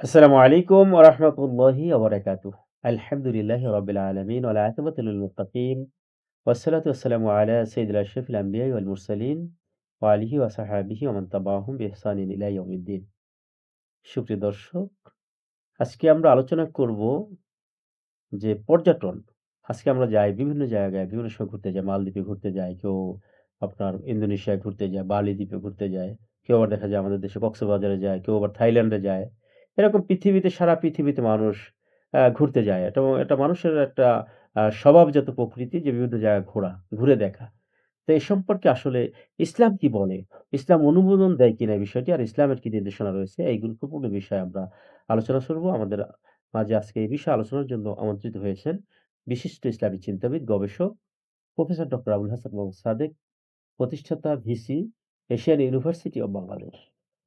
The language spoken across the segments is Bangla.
আসসালামু আলাইকুম ওয়া রাহমাতুল্লাহি ওয়া বারাকাতুহু। আলহামদুলিল্লাহি রাব্বিল আলামিন ওয়াল আকিবাতু লিল মুত্তাকিন সাইয়্যিদিল আশরাফিল আমবিয়াই ওয়াল মুরসালিন ওয়া আলিহি ওয়া সাহবিহি ওয়া মান তাবি'আহুম বিইহসানিন ইলা ইয়াউমিদ্দিন। সুপ্রিয় দর্শক, আজকে আমরা আলোচনা করব যে পর্যটন। আজকে আমরা যাই বিভিন্ন জায়গায়, বিভিন্ন সময় ঘুরতে যাই। মালদ্বীপে ঘুরতে যাই, কেউ আপনার ইন্দোনেশিয়ায় ঘুরতে যায়, বালি দ্বীপে ঘুরতে যায়। কেউ আবার দেখা যায় আমাদের দেশে কক্সবাজারে যায়, কেউ আবার থাইল্যান্ডে যায়। এরকম পৃথিবীতে সারা পৃথিবীতে মানুষ ঘুরতে যায়। এটা এটা মানুষের একটা স্বভাবজাত প্রকৃতি যে বিভিন্ন জায়গায় ঘোরা, ঘুরে দেখা। তো এ সম্পর্কে আসলে ইসলাম কি বলে? ইসলাম অনুমোদন দেয় কিনা বিষয়টি? আর ইসলামের কি নির্দেশনা রয়েছে? এই গুরুত্বপূর্ণ বিষয়ে আমরা আলোচনা করব। আমাদের মাঝে আজকে এই বিষয়ে আলোচনার জন্য আমন্ত্রিত হয়েছেন বিশিষ্ট ইসলামী চিন্তাবিদ, গবেষক প্রফেসর ডক্টর আবুল হাসান মোহাম্মদ সাদেক, প্রতিষ্ঠাতা VC, Asian university of Bangladesh.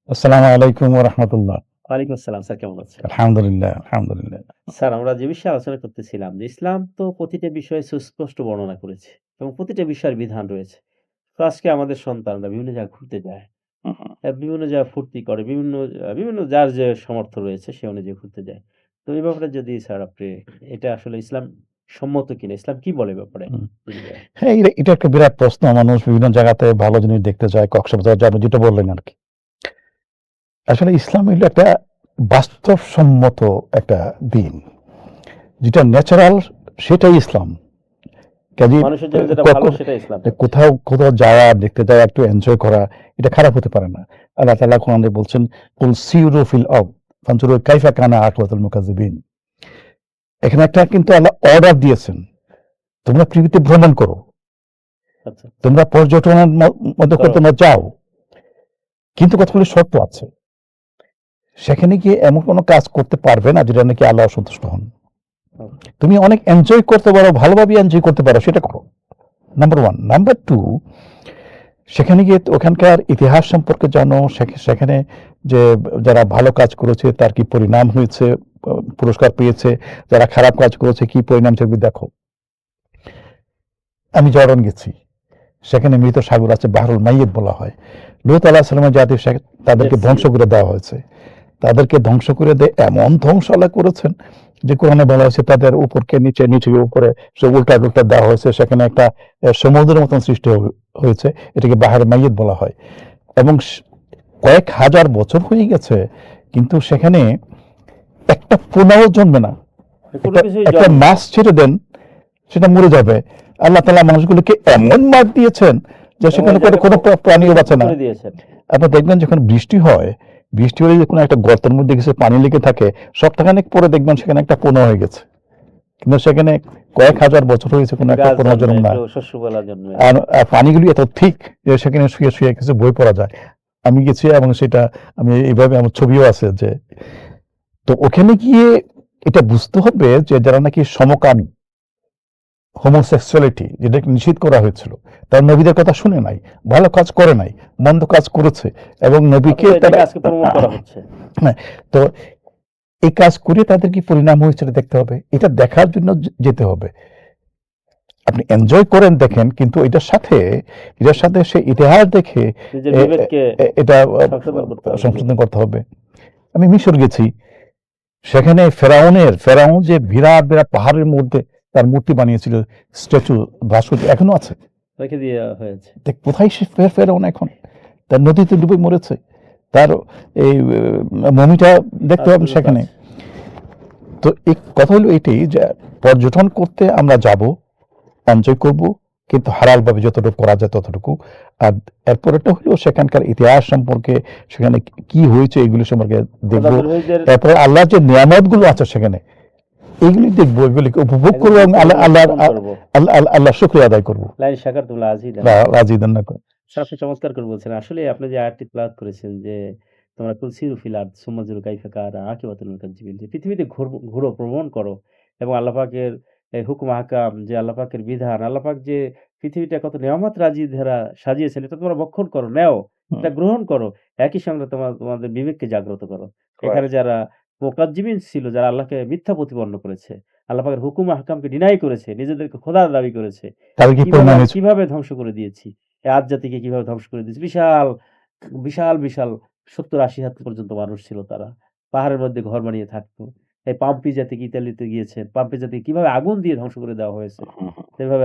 আসসালামু আলাইকুম রাহমাতুল্লাহ। ওয়ালাইকুম আসসালাম। স্যার কেমন আছেন? আলহামদুলিল্লাহ, আলহামদুলিল্লাহ। স্যার আমরা যে বিষয়ে আলোচনা করতেছিলাম যে ইসলাম তো প্রতিটা বিষয়ে সুস্পষ্ট বর্ণনা করেছে এবং প্রতিটা বিষয়ের বিধান রয়েছে। তো আজকে আমাদের সন্তানরা বিভিন্ন জায়গায় ঘুরতে যায়। বিভিন্ন জায়গায় ফুর্তি করে, বিভিন্ন বিভিন্ন যার যে সামর্থ্য রয়েছে সে অনুযায়ী ঘুরতে যায়। তো এই ব্যাপারে যদি স্যার আপনি এটা আসলে ইসলাম সম্মত কিনা? ইসলাম কি বলে ব্যাপারে? হ্যাঁ, এটা একটা বিরাট প্রশ্ন। মানুষ বিভিন্ন জায়গাতে ভালো জিনিস দেখতে যায়, কক্সবাজার আপনি যেটা বললেন আরকি। আসলে ইসলাম হইল একটা বাস্তবসম্মত একটা দিন। যেটা ন্যাচারাল সেটাই ইসলাম। কোথাও, কোথাও যাওয়া, দেখতে যাওয়া, একটু এনজয় করা এটা খারাপ হতে পারে না। আল্লাহ তাআলা কোরআনে বলছেন, "কুল সিরু ফিল আরদ ফানজুরু কাইফা কানা আকিবাতুল মুকাজ্জিবিন।" এখানে একটা কিন্তু আল্লাহ অর্ডার দিয়েছেন। তোমরা পৃথিবীতে ভ্রমণ করো। আচ্ছা। তোমরা পর্যটনের মধ্যে তোমরা যাও। কিন্তু কতগুলো শর্ত আছে। সেখানে গিয়ে এমন কোন কাজ করতে পারবে না যেটা নাকি আল্লাহ অসন্তুষ্ট হন। তুমি অনেক এনজয় করতে পারো, ভালোভাবে এনজয় করতে পারো সেটা করো। নাম্বার ওয়ান নাম্বার টু সেখানে গিয়ে ওখানকার ইতিহাস সম্পর্কে জানো, সেখানে যে যারা ভালো কাজ করেছে তার কি পরিণাম হয়েছে, পুরস্কার পেয়েছে, যারা খারাপ কাজ করেছে কি পরিণাম সেগুলো দেখো। আমি জর্ডান গেছি। সেখানে মৃত সাগর আছে বাহরুল মাইয়িত বলা হয়। লূত আলাইহিস সালামের জাতি তাদেরকে ধ্বংস করে দেওয়া হয়েছে। তাদেরকে ধ্বংস করে দিয়ে এমন ধ্বংস আল্লাহ করেছেন যে কোরআনে বলা হয়েছে তাদের উপরকে নিচে, নিচে উপরে সে উল্টা-টুল্টা দেওয়া হয়েছে। সেখানে একটা সমুদ্রের মতন সৃষ্টি হয়েছে। এটাকে বাহর মাইয়িত বলা হয়। এবং কয়েক হাজার বছর হয়ে গেছে কিন্তু সেখানে একটা পোনাও জন্মে না। একটা মাছ ছেড়ে দেন সেটা মরে যাবে। আল্লাহ তাআলা মানুষগুলোকে এমন মার দিয়েছেন যে সেখানে কোনো প্রাণীও বাঁচে না। করে দিয়েছেন। আপনি দেখবেন যখন বৃষ্টি হয়, বৃষ্টি হলে যখন একটা গর্তের মধ্যে কিছু পানি লেগে থাকে, সপ্তাহখানেক পরে দেখবেন সেখানে একটা পোনা হয়ে গেছে। কিন্তু সেখানে কয়েক হাজার বছর হয়েছে কোনো একটা পোনা জন্ম না। আর পানিগুলি এত ঠিক যে সেখানে শুয়ে, শুয়ে কিছু বই পড়া যায়। আমি গেছি এবং সেটা আমি এইভাবে আমার ছবিও আছে যে তো ওখানে গিয়ে এটা বুঝতে হবে যে যারা নাকি সমকামী homosexuality যেটাকে নিষেধ করা হয়েছিল। তারা নবীদের কথা শুনে নাই, ভালো কাজ করে নাই, মন্দ কাজ করেছে এবং নবীকে হচ্ছে। তো এই কাজ করে তাদের কি পরিণাম হয়েছে দেখতে হবে। এটা দেখার জন্য যেতে হবে। আপনি এনজয় করেন দেখেন কিন্তু এটার সাথে এটার সাথে সে ইতিহাস দেখে এটা সংশোধন করতে হবে। সংশোধন করতে হবে। আমি মিশর গেছি। সেখানে ফেরাউনের ফেরাউন যে বিরাট, বিরাট পাহাড়ের মধ্যে তার মূর্তি বানিয়েছিল স্ট্যাচু ভাস্কর্য এখনও আছে। রেখে দেয়া হয়েছে। দেখ কোথায় সে ফেরাউন এখন? তার নদীতে ডুবে মরেছে। তার এই মমিটা দেখতে পাবেন সেখানে। তো এই কথা হলো এটাই যে পর্যটন করতে আমরা যাব, এনজয় করব কিন্তু হালালভাবে যতটুকু করা যায় ততটুকু। আর এরপরেরটা হলো সেখানকার ইতিহাস সম্পর্কে সেখানে কি হয়েছে এগুলো সম্পর্কে দেখব। তারপরে আল্লাহর যে নিয়ামতগুলো আছে সেখানে এগুলি দেখব, এগুলিকে উপভোগ করব এবং আল্লাহ। আল্লাহ আল্লাহ আল্লাহর শুকরিয়া আদায় করব। রাজিদান্না করে। স্যার আপনি চমৎকার করে বলছেন। আসলে আপনি যে আয়াতটি করেছেন যে তোমরা কুল সিরু ফিল আরদ সুম্মা জুরু কাইফা কানা আকিবাতুল পৃথিবীতে ঘুরো, ভ্রমণ করো এবং আল্লাহ পাকের হুকুম আহকাম যে আল্লাহ পাকের বিধান, আল্লাহ পাক যে পৃথিবীটা কত নেয়ামত রাজি ধারা সাজিয়েছেন এটা তোমরা ভক্ষণ করো, নেও, এটা গ্রহণ করো। একই সঙ্গে তোমার তোমাদের বিবেককে জাগ্রত করো। এখানে যারা মুকাজ্জিবিন ছিল, যারা আল্লাহকে মিথ্যা প্রতিপন্ন করেছে, আল্লাহ পাকের হুকুম আহকামকে ডিনাই করেছে, নিজেদেরকে খোদা দাবি করেছে। কীভাবে ধ্বংস করে দিয়েছি। আদ জাতিকে কীভাবে ধ্বংস করে দিয়েছি। বিশাল, বিশাল, বিশাল ৭০-৮০ হাত পর্যন্ত মানুষ ছিল তারা। পাহাড়ের মধ্যে ঘর বানিয়ে থাকতো। এই পাম্পিজা থেকে ইতালিতে গিয়েছেন। পাম্পিজা থেকে কীভাবে আগুন দিয়ে ধ্বংস করে দেওয়া হয়েছে। হুম।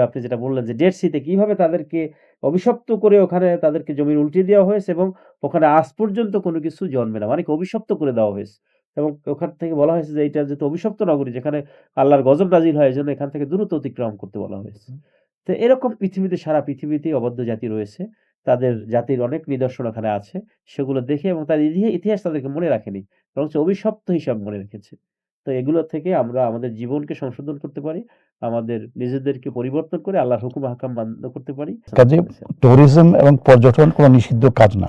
আপনি যেটা বললেন যে ডেড সিতে কীভাবে তাদেরকে অভিশপ্ত করে ওখানে তাদেরকে জমিন উল্টে দেওয়া হয়েছে এবং ওখানে আজ পর্যন্ত কোনো কিছু জন্মে না। মানে অভিশপ্ত করে দেওয়া হয়েছে। এবং ওখান থেকে বলা হয়েছে যে এইটা যেহেতু অভিশপ্ত নগরী যেখানে আল্লাহর গজব নাজিল হয় এজন্য এখান থেকে দ্রুত অতিক্রম করতে বলা হয়েছে। তো এরকম পৃথিবীতে সারা পৃথিবীতেই অবাধ্য জাতি রয়েছে। তাদের জাতির অনেক নিদর্শন ওখানে আছে। সেগুলো দেখে এবং তার ইতিহাস তাদেরকে মনে রাখেনি। বরঞ্চ অভিশপ্ত হিসাব মনে রেখেছে। তো এগুলো থেকে আমরা আমাদের জীবনকে সংশোধন করতে পারি। আমাদের নিজেদেরকে পরিবর্তন করে আল্লাহর হুকুম হাকাম মান্য করতে পারি। কাজেই ট্যুরিজম এবং পর্যটন কোনো নিষিদ্ধ কাজ না।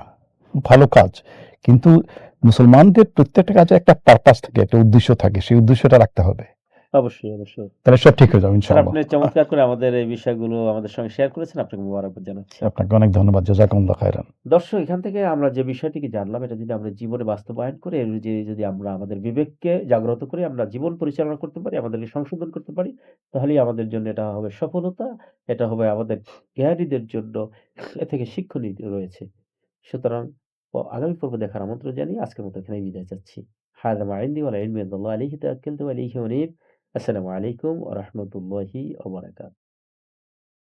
ভালো কাজ। কিন্তু মুসলমানদের প্রত্যেকটা কাজে একটা পারপাস থাকে, একটা উদ্দেশ্য থাকে। সেই উদ্দেশ্যটা রাখতে হবে। অবশ্যই, অবশ্যই। তাহলে সব ঠিক হয়ে যাবে ইনশাআল্লাহ। আপনি চমৎকার করে আমাদের এই বিষয়গুলো আমাদের সঙ্গে শেয়ার করেছেন। আপনাকে মোবারকবাদ জানাচ্ছি। আপনাকে অনেক ধন্যবাদ। জাযাকুমুল্লাহ খাইরান। দর্শক এখান থেকে আমরা যে বিষয়টিকে জানলাম এটা যদি আমরা জীবনে বাস্তবায়ন করে এর অনুযায়ী যদি আমরা আমাদের বিবেককে জাগ্রত করে আমরা জীবন পরিচালনা করতে পারি, আমাদেরকে সংশোধন করতে পারি, তাহলেই আমাদের জন্য এটা হবে সফলতা। এটা হবে আমাদের জ্ঞানীদের জন্য এ থেকে শিক্ষণীয় রয়েছে। সুতরাং প আগামী পর্ব দেখার আমন্ত্রণ জানিয়ে আজকের মতো এখানে বিদায় চাচ্ছি। হায়দাম মা ওয়ালা ইলমি আল্লাহ ইনদাল্লাহ তাকিল ইলাইহি আসসালামু আলাইকুম ওয়া রাহমাতুল্লাহি ওয়া বারাকাতুহু।